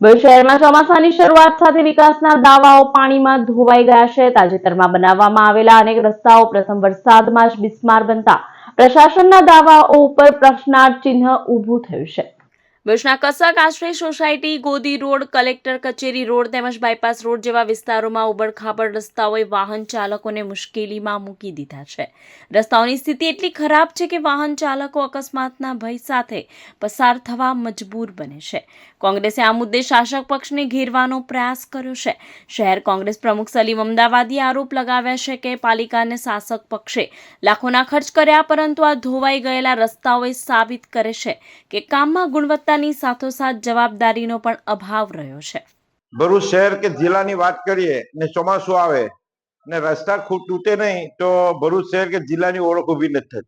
ભરૂચ શહેરમાં ચોમાસાની શરૂઆત સાથે વિકાસના દાવાઓ પાણીમાં ધોવાઈ ગયા છે. તાજેતરમાં બનાવવામાં આવેલા અનેક રસ્તાઓ પ્રથમ વરસાદમાં જ બિસ્માર બનતા પ્રશાસનના દાવાઓ ઉપર પ્રશ્નાર્થ ચિહ્ન ઊભું થયું છે. ભુજના કસક Ashray society, Godi road, collector કચેરી રોડ તેમજ બાયપાસ રોડ જેવા વિસ્તારોમાં ઉબડખાબડ રસ્તાઓએ વાહન ચાલકોને મુશ્કેલીમાં મૂકી દીધા છે. રસ્તાઓની સ્થિતિ એટલી ખરાબ છે કે વાહન ચાલકો અકસ્માતના ભય સાથે પસાર થવા મજબૂર બને છે. કોંગ્રેસે આ મુદ્દે શાસક પક્ષને ઘેરવાનો પ્રયાસ કર્યો છે. શહેર કોંગ્રેસ પ્રમુખ સલીમ અમદાવાદીએ આરોપ લગાવ્યા છે કે પાલિકાને શાસક પક્ષે લાખોના ખર્ચ કર્યા, પરંતુ આ ધોવાઈ ગયેલા રસ્તાઓએ સાબિત કરે છે કે કામમાં ગુણવત્તાની સાથોસાથ જવાબદારીનો પણ અભાવ રહ્યો છે. ભરૂચ શહેર કે જિલ્લાની વાત કરીએ ને ચોમાસું આવે ને રસ્તા ખૂબ તૂટે નહીં, તો ભરૂચ શહેર કે જિલ્લાની ઓળખ ઊભી નથી થતી.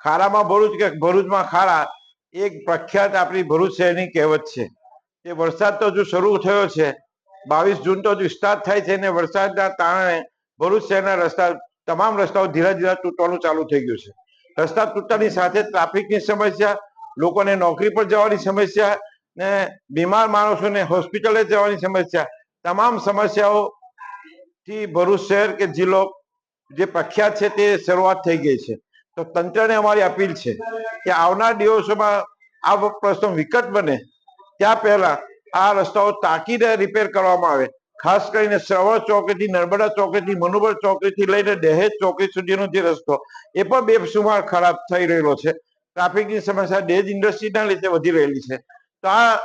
ખારામાં ભરૂચ કે ભરૂચમાં ખારા, એક પ્રખ્યાત આપણી ભરૂચ શહેરની કહેવત છે. એ વરસાદ તો હજુ શરૂ થયો છે, બાવીસ જૂન તો હજુ સ્ટાર્ટ થાય છે ને વરસાદના કારણે ભરૂચ શહેરના રસ્તા, તમામ રસ્તાઓ ધીરે ધીરે તૂટવાનું ચાલુ થઈ ગયું છે. રસ્તા તૂટવાની સાથે ટ્રાફિકની સમસ્યા લોકોને નોકરી પર જવાની સમસ્યા ને બીમાર માણસોને હોસ્પિટલે જવાની સમસ્યા, તમામ સમસ્યાઓ થી ભરૂચ શહેર કે જિલ્લો જે પ્રખ્યાત છે તે શરૂઆત થઈ ગઈ છે. તો તંત્રને અમારી અપીલ છે કે આવનાર દિવસોમાં આ પ્રશ્નો વિકટ બને, ત્યાં પહેલા આ રસ્તાઓ તાકીદે રિપેર કરવામાં આવે. ખાસ કરીને શ્રવણ ચોકીથી, નર્મદા ચોકીથી મનુબર ચોકીથી લઈને દહેજ ચોકી સુધીનો જે રસ્તો, એ પણ બેસુમાર ખરાબ થઈ રહેલો છે. ટ્રાફિકની સમસ્યા ડેજ ઇન્ડસ્ટ્રીના લીધે વધી રહેલી છે. તો આ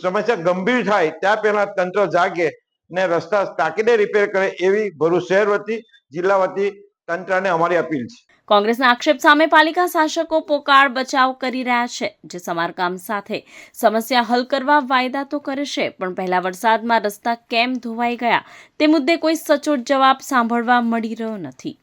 સમસ્યા ગંભીર થાય ત્યાં પહેલા તંત્ર જાગે ને રસ્તા તાકીદે રિપેર કરે એવી ભરૂચ શહેર વતી, જિલ્લા વતી તંત્રને અમારી અપીલ છે. કોંગ્રેસના આક્ષેપ સામે પાલિકા શાસકો પોકાર બચાવ કરી રહ્યા છે, જે સમારકામ સાથે સમસ્યા હલ કરવા વાયદા તો કરે છે, પણ પહેલા વરસાદમાં રસ્તા કેમ ધોવાઈ ગયા તે મુદ્દે કોઈ સચોટ જવાબ સાંભળવા મળી રહ્યો નથી.